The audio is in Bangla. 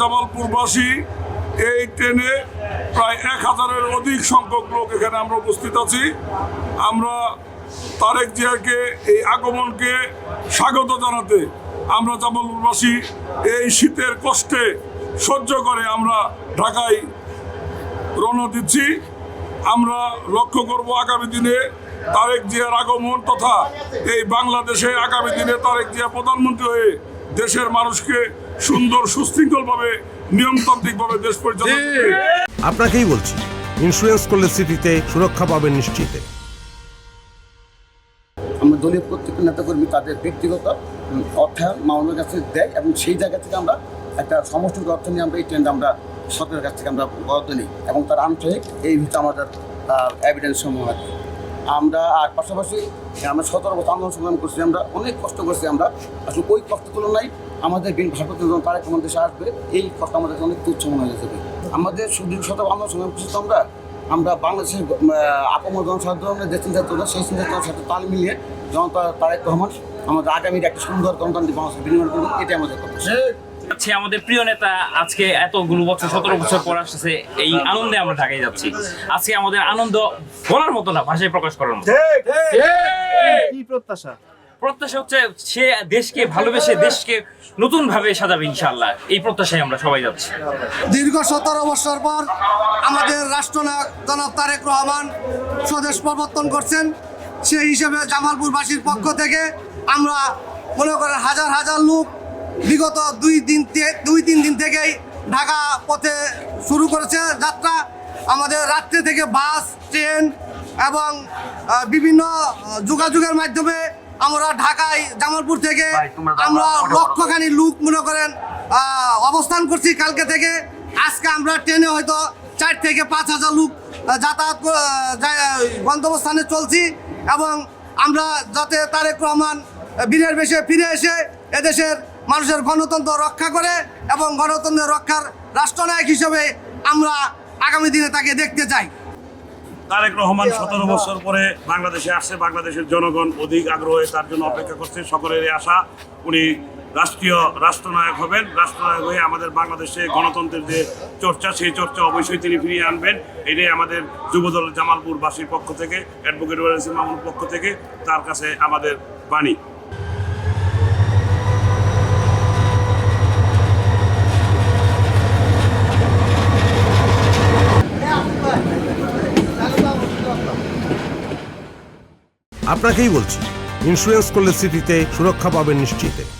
জামালপুরবাসী, এই ট্রেনে প্রায় এক হাজারের অধিক সংখ্যক লোক এখানে আমরা উপস্থিত আছি। আমরা তারেক জিয়াকে, এই আগমনকে স্বাগত জানাতে আমরা জামালপুরবাসী এই শীতের কষ্টে সহ্য করে আমরা ঢাকায় রওনা দিচ্ছি। আমরা লক্ষ্য করব আগামী দিনে তারেক জিয়ার আগমন তথা এই বাংলাদেশে আগামী দিনে তারেক জিয়া প্রধানমন্ত্রী হয়ে দেশের মানুষকে সুন্দর সুশৃঙ্খলভাবে নিয়মতান্ত্রিকভাবে দেশ পরিচালনা আপনাকেই বলছি ইন্স্যুরেন্স করলে সিটিতে সুরক্ষা পাবেন নিশ্চিতে। আমরা দলীয় প্রত্যেকটা নেতাকর্মী তাদের ব্যক্তিগত অর্থায়ন মামলার কাছে দেয় এবং সেই জায়গা থেকে আমরা একটা সমষ্টিগত অর্থ নিয়ে আমরা এই ট্রেনটা আমরা সরকারের কাছ থেকে আমরা বরাদ্দ নিই এবং তার আন্তরিক এই ভিত্তিতে আমাদের এভিডেন্স সমূহ আছে আমরা আর পাশাপাশি আমরা সতেরো বছর আন্দোলন সংগ্রাম করছি, আমরা অনেক কষ্ট করছি আমরা। আসলে ওই কষ্ট তুলনায় আমাদের বিন ভারপ্রাপ্ত তারেক দেশে আসবে, এই কষ্ট আমাদের অনেক তুচ্ছ মনে হয়ে যাবে। আমাদের সুদীর্ঘ শত আন্দোলন সংগ্রাম করছি তো আমরা আমরা বাংলাদেশের আপমর জনসাধারণের যে চিন্তাচেতনা সেই সাথে তাল মিলিয়ে জনতা তারেক রহমান আমাদের আগামীর একটা সুন্দর গণতান্ত্রিক বাংলাদেশ বিনিময় করবে, এটাই আমাদের কথা। হচ্ছে আমাদের প্রিয় নেতা আজকে এতগুলো বছর সতেরো বছর পর আসছে এই আনন্দে আমরা ঢাকায় যাচ্ছি। আজকে আমাদের আনন্দ বলার মতো না ভাষায় প্রকাশ করার মতো। কি প্রত্যাশা? প্রত্যাশা হচ্ছে সে দেশকে ভালোবেসে দেশকে নতুন ভাবে সাজাবে ইনশাআল্লাহ। এই প্রত্যাশায় আমরা সবাই যাচ্ছি। দীর্ঘ সতেরো বছর পর আমাদের রাষ্ট্রনায়ক জনাব তারেক রহমান স্বদেশ প্রবর্তন করছেন। সেই হিসেবে জামালপুরবাসীর পক্ষ থেকে আমরা মনে করেন হাজার হাজার লোক বিগত দুই দিন দুই তিন দিন থেকেই ঢাকা পথে শুরু করেছে যাত্রা। আমাদের রাত্রে থেকে বাস ট্রেন এবং বিভিন্ন যোগাযোগের মাধ্যমে আমরা ঢাকায় জামালপুর থেকে আমরা লক্ষখানি লুক মনে করেন অবস্থান করছি কালকে থেকে। আজকে আমরা ট্রেনে হয়তো চার থেকে পাঁচ হাজার লোক যাতায়াত গন্তব্যস্থানে চলছি এবং আমরা যাতে তারেক রহমান বীরের বেশে ফিরে এসে এদেশের মানুষের গণতন্ত্র রক্ষা করে এবং গণতন্ত্রের রক্ষার রাষ্ট্রনায়ক হিসেবে আমরা আগামী দিনে তাকে দেখতে চাই। তারেক রহমান সতেরো বছর পরে বাংলাদেশে আসছে। বাংলাদেশের জনগণ অধিক আগ্রহে তার জন্য অপেক্ষা করছে। সকলেরই আশা, উনি রাষ্ট্রীয় রাষ্ট্রনায়ক হবেন। রাষ্ট্রনায়ক হয়ে আমাদের বাংলাদেশে গণতন্ত্রের যে চর্চা, সেই চর্চা অবশ্যই তিনি ফিরিয়ে আনবেন। এটাই আমাদের যুবদল জামালপুরবাসীর পক্ষ থেকে, অ্যাডভোকেট ওয়ারেসি মামুর পক্ষ থেকে, তার কাছে আমাদের বাণী। আপনাকেই বলছি ইন্স্যুরেন্স করলে সিটিতে সুরক্ষা পাবেন নিশ্চিতে।